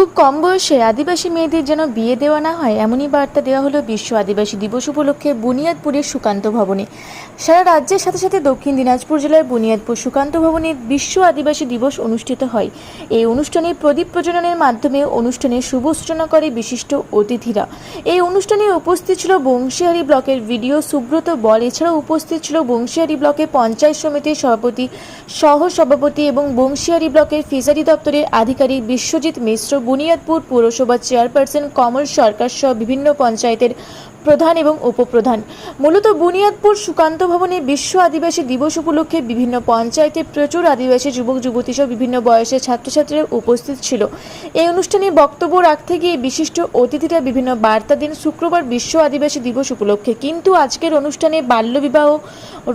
খুব কম বয়সে আদিবাসী মেয়েদের যেন বিয়ে দেওয়া না হয়, এমনই বার্তা দেওয়া হলো বিশ্ব আদিবাসী দিবস উপলক্ষে বুনিয়াদপুরের সুকান্ত ভবনে। সারা রাজ্যের সাথে সাথে দক্ষিণ দিনাজপুর জেলার বুনিয়াদপুর সুকান্ত ভবনে বিশ্ব আদিবাসী দিবস অনুষ্ঠিত হয়। এই অনুষ্ঠানে প্রদীপ প্রজননের মাধ্যমে অনুষ্ঠানের শুভ সূচনা করে বিশিষ্ট অতিথিরা। এই অনুষ্ঠানে উপস্থিত ছিল বংশীহারি ব্লকের ভিডিও সুব্রত বল, এছাড়াও উপস্থিত ছিল বংশীহারি ব্লকের পঞ্চায়েত সমিতির সভাপতি সহ সভাপতি এবং বংশীহারি ব্লকের ফিশারি দপ্তরের আধিকারিক বিশ্বজিৎ মিশ্র। বুনিয়াদপুর পৌরসভার চেয়ারপারসন কমল সরকার সহ বিভিন্ন পঞ্চায়েতের প্রধান এবং উপপ্রধান। মূলত বুনিয়াদপুর সুকান্ত ভবনে বিশ্ব আদিবাসী দিবস উপলক্ষে বিভিন্ন পঞ্চায়েতে প্রচুর আদিবাসী যুবক, যুবতী সহ বিভিন্ন বয়সের ছাত্রছাত্রীরা উপস্থিত ছিল। এই অনুষ্ঠানে বক্তব্য রাখতে গিয়ে বিশিষ্ট অতিথিরা বিভিন্ন বার্তা দিন শুক্রবার বিশ্ব আদিবাসী দিবস উপলক্ষে। কিন্তু আজকের অনুষ্ঠানে বাল্যবিবাহ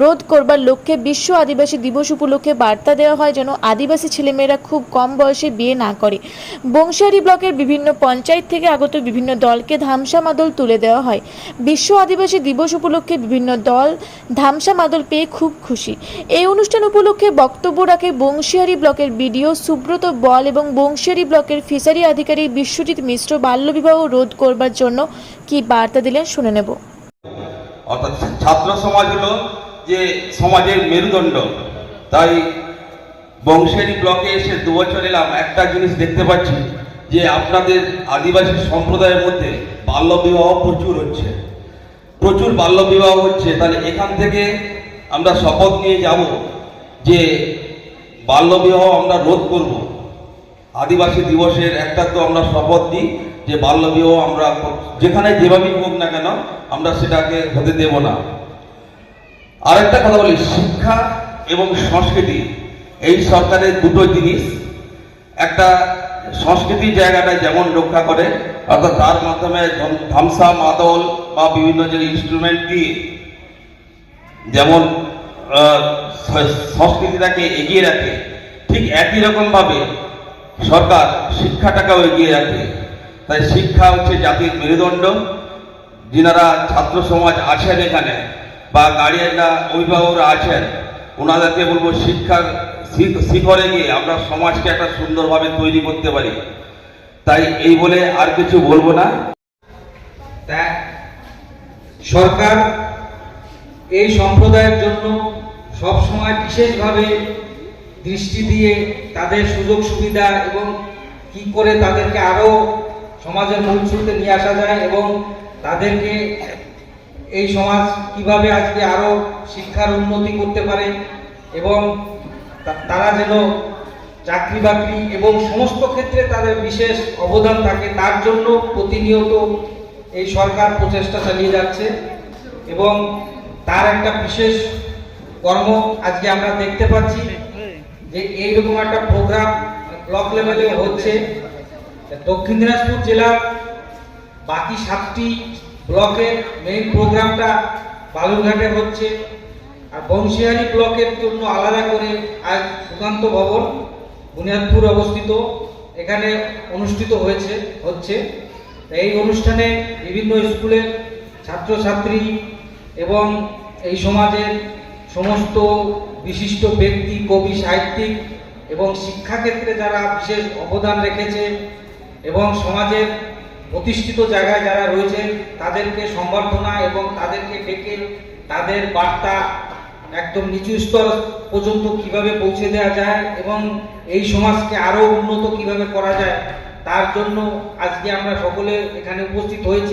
রোধ করবার লক্ষ্যে বিশ্ব আদিবাসী দিবস উপলক্ষে বার্তা দেওয়া হয় যেন আদিবাসী ছেলেমেয়েরা খুব কম বয়সে বিয়ে না করে। বংশারি ব্লকের বিভিন্ন পঞ্চায়েত থেকে আগত বিভিন্ন দলকে ধামসা মাদল তুলে দেওয়া হয়। বিশ্ব আদিবাসী দিবস উপলক্ষে বিভিন্ন দল ধামসা মাদল পেয়ে খুব খুশি। এই অনুষ্ঠান উপলক্ষে বক্তব্য রাখে বংশিয়ারি ব্লকের বিডিও সুব্রত বল এবং বংশিয়ারি ব্লকের ফিশারি আধিকারিক বিশ্বজিৎ মিশ্র বাল্যবিবাহ রোধ করবার জন্য কি বার্তা দিলেন শুনে নেব। অর্থাৎ ছাত্র সমাজ হলো যে সমাজের মেরুদণ্ড। তাই বংশেরি ব্লকে এসে দু বছর এলাম, একটা জিনিস দেখতে পাচ্ছি যে আপনাদের আদিবাসী সম্প্রদায়ের মধ্যে বাল্যবিবাহ প্রচুর হচ্ছে। প্রচুর বাল্যবিবাহ হচ্ছে। তাহলে এখান থেকে আমরা শপথ নিয়ে যাব যে বাল্যবিবাহ আমরা রোধ করব। আদিবাসী দিবসের একটা তো আমরা শপথ দিই যে বাল্যবিবাহ আমরা যেখানে যেভাবেই হোক না কেন আমরা সেটাকে হতে দেব না। আরেকটা কথা বলি, শিক্ষা এবং সংস্কৃতি। এই সরকারের দুটো জিনিস। একটা সংস্কৃতির জায়গাটা যেমন রক্ষা করে, অর্থাৎ তার মাধ্যমে ধামসা, মাদল বা বিভিন্ন যে ইনস্ট্রুমেন্ট দিয়ে যেমন সংস্কৃতিটাকে এগিয়ে রাখে, ঠিক একই রকমভাবে সরকার শিক্ষাটাকেও এগিয়ে রাখে। তাই শিক্ষা হচ্ছে জাতির মেরুদণ্ড। যিনারা ছাত্র সমাজ আছেন এখানে, বা গার্ডিয়ানরা অভিভাবকরা আছেন ওনাদেরকে বলব শিক্ষার শিখরে গিয়ে আমরা সমাজকে একটা সুন্দরভাবে তৈরি করতে পারি। তাই এই বলে আর কিছু বলব না। সরকার এই সম্প্রদায়ের জন্য সব সময় বিশেষভাবে দৃষ্টি দিয়ে তাদের সুযোগ সুবিধা এবং কি করে তাদেরকে আরও সমাজের মূল নিয়ে আসা যায় এবং তাদেরকে এই সমাজ কীভাবে আজকে আরও শিক্ষার উন্নতি করতে পারে এবং তারা যেন চাকরি বাকরি এবং সমস্ত ক্ষেত্রে তাদের বিশেষ অবদান থাকে, তার জন্য প্রতিনিয়ত এই সরকার প্রচেষ্টা চালিয়ে যাচ্ছে এবং তার একটা বিশেষ কর্ম আজকে আমরা দেখতে পাচ্ছি যে এইরকম একটা প্রোগ্রাম ব্লক লেভেলে হচ্ছে। দক্ষিণ দিনাজপুর জেলার বাকি সাতটি ব্লকের মেইন প্রোগ্রামটা বালুরঘাটে হচ্ছে। আর বংশিহারি ব্লকের জন্য আলাদা করে আজ সুকান্ত ভবন, বুনিয়াদপুর অবস্থিত। এখানে অনুষ্ঠিত হয়েছে, হচ্ছে। এই অনুষ্ঠানে বিভিন্ন স্কুলের ছাত্রছাত্রী এবং এই সমাজের সমস্ত বিশিষ্ট ব্যক্তি, কবি, সাহিত্যিক এবং শিক্ষাক্ষেত্রে যারা বিশেষ অবদান রেখেছে এবং সমাজের প্রতিষ্ঠিত জায়গায় যারা রয়েছে তাদেরকে সম্বর্ধনা এবং তাদেরকে ডেকে তাদের বার্তা একদম নিচু স্তর পর্যন্ত কীভাবে পৌঁছে দেওয়া যায় এবং এই সমাজকে আরও উন্নত কীভাবে করা যায়, তার জন্য আজকে আমরা সকলে এখানে উপস্থিত হয়েছি।